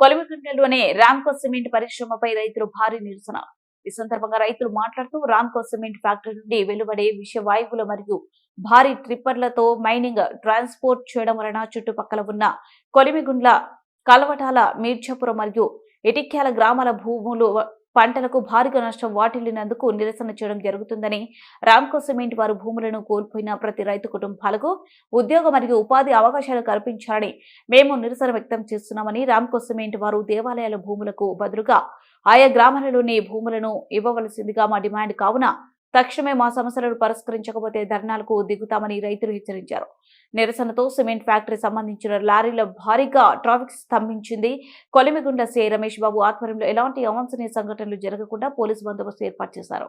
కొలిమిగుంటలోని Ramco cement పరిశ్రమపై రైతులు భారీ నిరసన. ఈ సందర్భంగా రైతులు మాట్లాడుతూ రామ్కో సిమెంట్ ఫ్యాక్టరీ నుండి వెలువడే విష వాయువులు మరియు భారీ ట్రిప్పర్లతో మైనింగ్ ట్రాన్స్పోర్ట్ చేయడం వలన చుట్టుపక్కల ఉన్న కొలిమిగుండ్ల కలవటాల మీర్జాపురం మరియు ఇటిక్యాల గ్రామాల భూములు పంటలకు భారీగా నష్టం వాటిల్లినందుకు నిరసన చేయడం జరుగుతుందని రామ్కో సిమెంట్ వారు భూములను కోల్పోయిన ప్రతి రైతు కుటుంబాలకు ఉద్యోగ మరియు ఉపాధి అవకాశాలు కల్పించాలని మేము నిరసన వ్యక్తం చేస్తున్నామని రామ్కో సిమెంట్ వారు దేవాలయాల భూములకు బదులుగా ఆయా గ్రామాలలోని భూములను ఇవ్వవలసిందిగా మా డిమాండ్ కావున తక్షణమే మా సమస్యలను పరిష్కరించకపోతే ధర్నాలకు దిగుతామని రైతులు హెచ్చరించారు. నిరసనతో సిమెంట్ ఫ్యాక్టరీ సంబంధించిన లారీల భారీగా ట్రాఫిక్ స్తంభించింది. కొలిమిగుండ్ల సీఐ రమేష్ బాబు ఆధ్వర్యంలో ఎలాంటి అవాంఛనీయ సంఘటనలు జరగకుండా పోలీసు బందోబస్తు ఏర్పాటు చేశారు.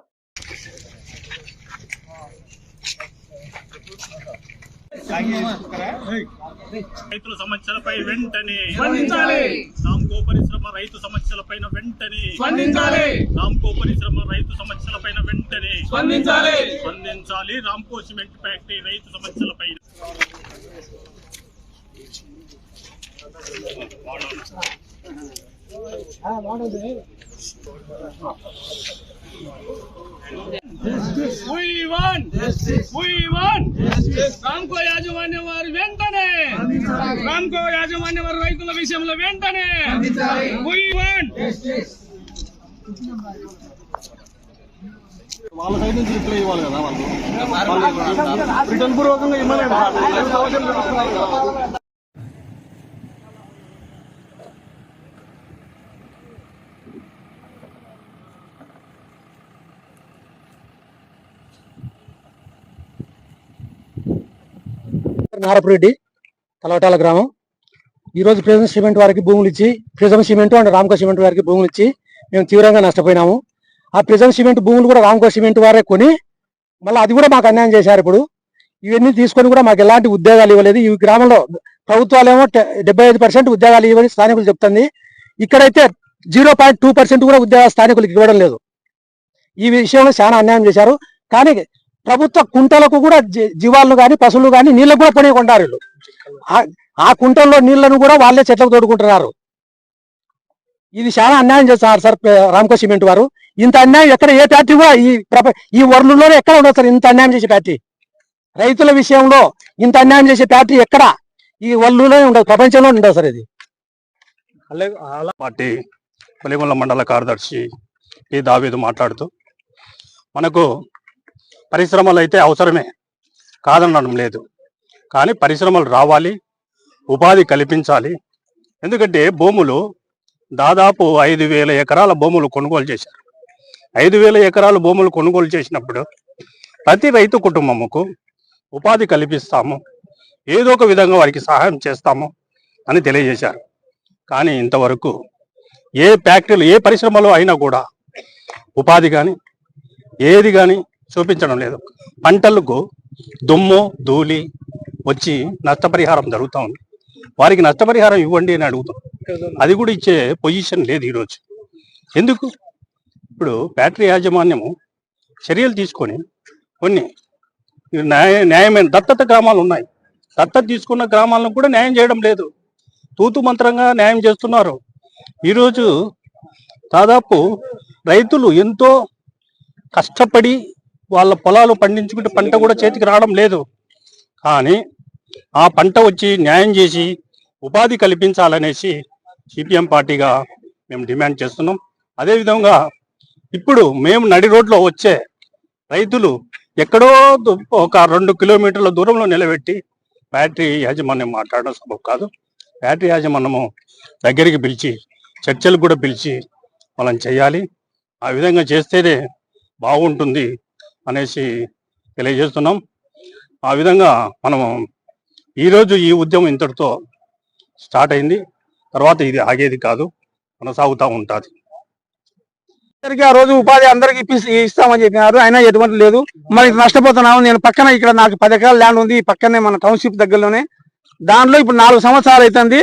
రైతుల సమస్యలపై వెంటనే స్పందించాలి. రామ్కో పరిశ్రమ రైతు సమస్యలపైన వెంటనే స్పందించాలి. రామ్కో పరిశ్రమ రైతు సమస్యలపైన వెంటనే స్పందించాలి. స్పందించాలి. రామ్కో సిమెంట్ ఫ్యాక్టరీ రైతు We want రామ్కో యాజమాన్యం వారు వెంటనే! రామ్కో యాజమాన్యం వారు రైతుల విషయంలో వెంటనే! వాళ్ళ సైడ్ నుంచి రిప్లై ఇవ్వాలి కదా వాళ్ళు రిటర్న్ పూర్వకంగా ఇవ్వలేదు. నారపురెడ్డి తలవటాల గ్రామం. ఈరోజు ప్రిజం సిమెంట్ వారికి భూములు ఇచ్చి Prism cement and Ramco cement వారికి భూములు ఇచ్చి మేము తీవ్రంగా నష్టపోయినాము. ఆ ప్రిజం సిమెంట్ భూములు కూడా రామ్కో సిమెంట్ వారే కొని మళ్ళీ అది కూడా మాకు అన్యాయం చేశారు ఇప్పుడు. ఇవన్నీ తీసుకొని కూడా మాకు ఎలాంటి ఉద్యోగాలు ఇవ్వలేదు. ఈ గ్రామంలో ప్రభుత్వాలేమో డెబ్బై ఐదు పర్సెంట్ ఉద్యోగాలు ఇవ్వని స్థానికులు చెప్తుంది. ఇక్కడైతే జీరో పాయింట్ టూ పర్సెంట్ కూడా ఉద్యోగాలు స్థానికులకు ఇవ్వడం లేదు. ఈ విషయంలో చాలా అన్యాయం చేశారు. కానీ ప్రభుత్వ కుంటలకు కూడా జీ- జీవాలను కానీ పశువులు కానీ నీళ్ళకు కూడా పనికొంటారు వీళ్ళు ఆ- ఆ కుంటల్లో నీళ్ళను కూడా వాళ్ళే చెట్లకు తోడుకుంటున్నారు. ఇది చాలా అన్యాయం చేస్తున్నారు సార్ రామకో సిమెంట్ వారు. ఇంత అన్యాయం ఎక్కడ ఏ ఫ్యాక్టరీ కూడా ఈ ప్రప ఈ వరల్డ్లోనే ఎక్కడ ఉండదు సార్ ఇంత అన్యాయం చేసే ఫ్యాక్టరీ రైతుల విషయంలో ఇంత అన్యాయం చేసే ఫ్యాక్టరీ ఎక్కడ? ఈ వరల్డ్లోనే ఉండదు ప్రపంచంలో ఉండదు సార్ ఇది. పార్టీ కొలిగొండ మండల కార్యదర్శి ఈ దావేదు మాట్లాడుతూ మనకు పరిశ్రమలు అయితే అవసరమే. కాదనడం లేదు. కానీ పరిశ్రమలు రావాలి ఉపాధి కల్పించాలి. ఎందుకంటే భూములు దాదాపు ఐదు వేల ఎకరాల భూములు కొనుగోలు చేశారు. ఐదు వేల ఎకరాల భూములు కొనుగోలు చేసినప్పుడు ప్రతి రైతు కుటుంబముకు ఉపాధి కల్పిస్తాము. ఏదో ఒక విధంగా వారికి సహాయం చేస్తాము అని తెలియజేశారు. కానీ ఇంతవరకు ఏ ఫ్యాక్టరీలు ఏ పరిశ్రమలో అయినా కూడా ఉపాధి కానీ ఏది కానీ చూపించడం లేదు. పంటలకు దుమ్ము ధూళి వచ్చి నష్టపరిహారం జరుగుతూ ఉంది. వారికి నష్టపరిహారం ఇవ్వండి అని అడుగుతాం అది కూడా ఇచ్చే పొజిషన్ లేదు ఈరోజు ఎందుకు? ఇప్పుడు ఫ్యాక్టరీ యాజమాన్యము చర్యలు తీసుకొని కొన్ని న్యాయ న్యాయమైన దత్తత గ్రామాలు ఉన్నాయి. దత్తత తీసుకున్న గ్రామాలను కూడా న్యాయం చేయడం లేదు. తూతు మంత్రంగా న్యాయం చేస్తున్నారు. ఈరోజు దాదాపు రైతులు ఎంతో కష్టపడి వాళ్ళ పొలాలు పండించుకుంటే పంట కూడా చేతికి రావడం లేదు. కానీ ఆ పంట వచ్చి న్యాయం చేసి ఉపాధి కల్పించాలనేసి సిపిఎం పార్టీగా మేము డిమాండ్ చేస్తున్నాం. అదేవిధంగా ఇప్పుడు మేము నడి రోడ్లో వచ్చే రైతులు ఎక్కడో ఒక రెండు కిలోమీటర్ల దూరంలో నిలబెట్టి బ్యాటరీ యాజమాన్యం మాట్లాడడం సబబు కాదు. బ్యాటరీ యాజమాన్యము దగ్గరికి పిలిచి చర్చలు కూడా పిలిచి మనం చేయాలి. ఆ విధంగా చేస్తేనే బాగుంటుంది. అనేసి తెలియజేస్తున్నాం. ఆ విధంగా మనము ఈరోజు ఈ ఉద్యమం ఇంతటితో స్టార్ట్ అయింది. తర్వాత ఇది ఆగేది కాదు కొనసాగుతూ ఉంటుంది. అందరికీ ఆ రోజు ఉపాధి అందరికి ఇస్తామని చెప్పినారు. అయినా ఎటువంటి లేదు. మరి నష్టపోతున్నాము. నేను పక్కన ఇక్కడ నాకు పది ఎకరాల ల్యాండ్ ఉంది. పక్కనే మన టౌన్షిప్ దగ్గరలోనే. దాంట్లో ఇప్పుడు నాలుగు సంవత్సరాలు అవుతుంది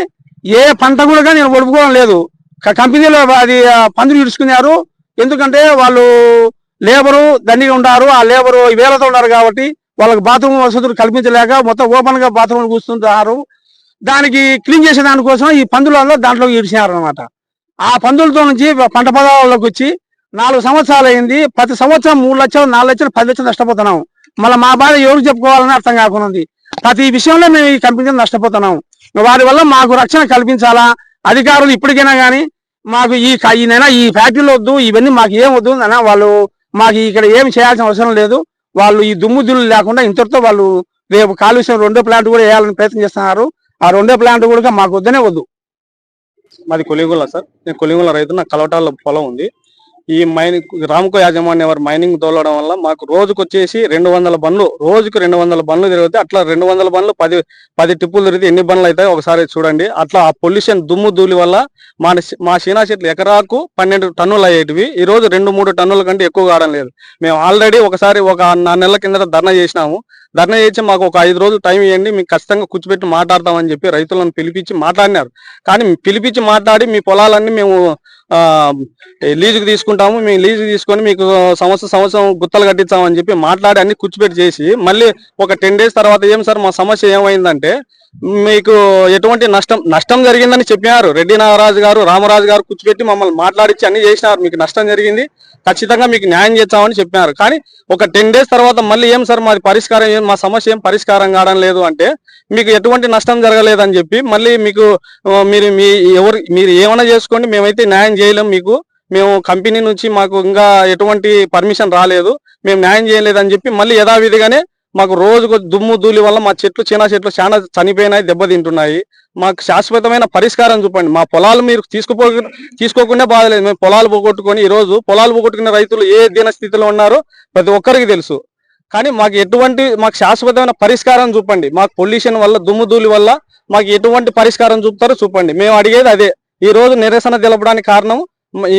ఏ పంట కూడా నేను ఒడుపుకోవడం లేదు. కంపెనీలో అది పందులు ఇడుచుకున్నారు. ఎందుకంటే వాళ్ళు లేబరు దండిగా ఉన్నారు ఆ లేబరు వేలతో ఉన్నారు కాబట్టి వాళ్ళకి బాత్రూమ్ వసతులు కల్పించలేక మొత్తం ఓపెన్గా బాత్రూమ్ కూర్చుంటారు. దానికి క్లీన్ చేసే దానికోసం ఈ పందులలో దాంట్లో ఇడిచినారు అనమాట ఆ పందులతో నుంచి పంట పొలాల్లోకి వచ్చి నాలుగు సంవత్సరాలు అయింది. ప్రతి సంవత్సరం మూడు లక్షలు నాలుగు లక్షలు పది లక్షలు నష్టపోతున్నాం. మళ్ళీ మా బాధ ఎవరికి చెప్పుకోవాలని అర్థం కాకుండా ఉంది. ప్రతి విషయంలో మేము ఈ కంపెనీ నష్టపోతున్నాం. వారి వల్ల మాకు రక్షణ కల్పించాలా? అధికారులు ఇప్పటికైనా కానీ మాకు ఈ ఈ ఈ ఫ్యాక్టరీలు వద్దు ఇవన్నీ మాకు ఏం వద్దు అన్న వాళ్ళు మాకు ఇక్కడ ఏమి చేయాల్సిన అవసరం లేదు. వాళ్ళు ఈ దుమ్ముదిల్లు లేకుండా ఇంతటితో వాళ్ళు రేపు కాలుష్యం రెండో ప్లాంట్ కూడా వేయాలని ప్రయత్నం చేస్తున్నారు. ఆ రెండో ప్లాంట్ కూడా మాకు వద్దనే వద్దు. మాది కొలిగుల సార్. నేను కొలిగుల రైతు నాకు కలవటాల పొలం ఉంది. ఈ మైనింగ్ రామ్కో యాజమాన్య వారు మైనింగ్ తోలడం వల్ల మాకు రోజుకు వచ్చేసి రెండు వందల బండ్లు రోజుకు రెండు వందల బండ్లు తిరిగితే అట్లా రెండు వందల బండ్లు పది పది టిప్పులు తిరిగితే ఎన్ని బండ్లు అవుతాయి ఒకసారి చూడండి. అట్లా ఆ పొల్యూషన్ దుమ్ము ధూళి వల్ల మా మా చీనా చెట్లు ఎకరాకు పన్నెండు టన్నులు అయ్యేటివి. ఈ రోజు రెండు మూడు టన్నుల కంటే ఎక్కువ కావడం లేదు. మేము ఆల్రెడీ ఒకసారి ఒక నాలుగు నెలల కిందట ధర్నా చేసినాము. ధర్నా చేసి మాకు ఒక ఐదు రోజులు టైం ఇవ్వండి మీకు ఖచ్చితంగా కూర్చోబెట్టి మాట్లాడతామని చెప్పి రైతులను పిలిపించి మాట్లాడినారు. కానీ పిలిపించి మాట్లాడి మీ పొలాలన్నీ మేము లీజుకు తీసుకుంటాము మేము లీజు తీసుకొని మీకు సంవత్సరం సంవత్సరం గుత్తలు కట్టించామని చెప్పి మాట్లాడి అన్ని కూర్చోబెట్టి చేసి మళ్ళీ ఒక టెన్ డేస్ తర్వాత ఏం సార్ మా సమస్య ఏమైందంటే మీకు ఎటువంటి నష్టం నష్టం జరిగిందని చెప్పినారు. రెడ్డి నాగరాజు గారు రామరాజు గారు కూర్చోబెట్టి మమ్మల్ని మాట్లాడించి అన్ని చేసినారు. మీకు నష్టం జరిగింది. ఖచ్చితంగా మీకు న్యాయం చేస్తామని చెప్పినారు. కానీ ఒక టెన్ డేస్ తర్వాత మళ్ళీ ఏం సార్ మాది పరిష్కారం మా సమస్య ఏం పరిష్కారం కావడం లేదు అంటే మీకు ఎటువంటి నష్టం జరగలేదని చెప్పి మళ్ళీ మీకు మీరు మీ ఎవరు మీరు ఏమైనా చేసుకోండి మేమైతే న్యాయం చేయలేం మీకు. మేము కంపెనీ నుంచి మాకు ఇంకా ఎటువంటి పర్మిషన్ రాలేదు. మేము న్యాయం చేయలేదని చెప్పి మళ్ళీ యథావిధిగానే మాకు రోజుకు దుమ్ము ధూళి వల్ల మా చెట్లు చిన్న చెట్లు చాలా చనిపోయినాయి దెబ్బతింటున్నాయి మాకు శాశ్వతమైన పరిష్కారం చూపండి. మా పొలాలు మీరు తీసుకుపో తీసుకోకుండా బాధలేదు మేము పొలాలు పోగొట్టుకొని ఈరోజు పొలాలు పోగొట్టుకున్న రైతులు ఏ దినస్థితిలో ఉన్నారో ప్రతి ఒక్కరికి తెలుసు. కానీ మాకు ఎటువంటి మాకు శాశ్వతమైన పరిష్కారం చూపండి. మాకు పొల్యూషన్ వల్ల దుమ్ము ధూళి వల్ల మాకు ఎటువంటి పరిష్కారం చూపుతారో చూపండి. మేము అడిగేది అదే. ఈ రోజు నిరసన తెలపడానికి కారణం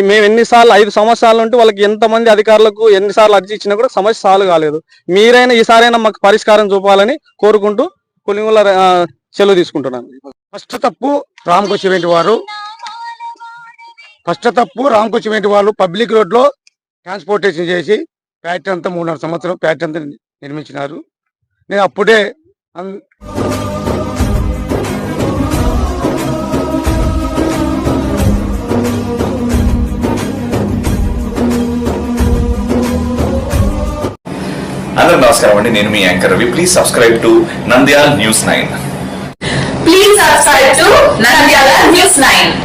మేము ఎన్నిసార్లు ఐదు సంవత్సరాలు ఉంటే వాళ్ళకి ఎంతమంది అధికారులకు ఎన్నిసార్లు అర్జీ ఇచ్చినా కూడా సమస్య సాల్వ్ కాలేదు. మీరైనా ఈసారైనా మాకు పరిష్కారం చూపాలని కోరుకుంటూ కొలింగుల సెలవు తీసుకుంటున్నాను. ఫస్ట్ తప్పు రామకో వారు. ఫస్ట్ తప్పు రామకో సిమెంట్ వాళ్ళు పబ్లిక్ రోడ్లో ట్రాన్స్పోర్టేషన్ చేసి ఫ్యాక్టరీ అంతా మూడున్నర సంవత్సరం ఫ్యాక్టరీ అంతా నిర్మించినారు. నేను అప్పుడే అందరూ నమస్కారం అండి. నేను మీ anchor Ravi. Please subscribe to Nandyal news nine. Please subscribe to Nandyala News 9.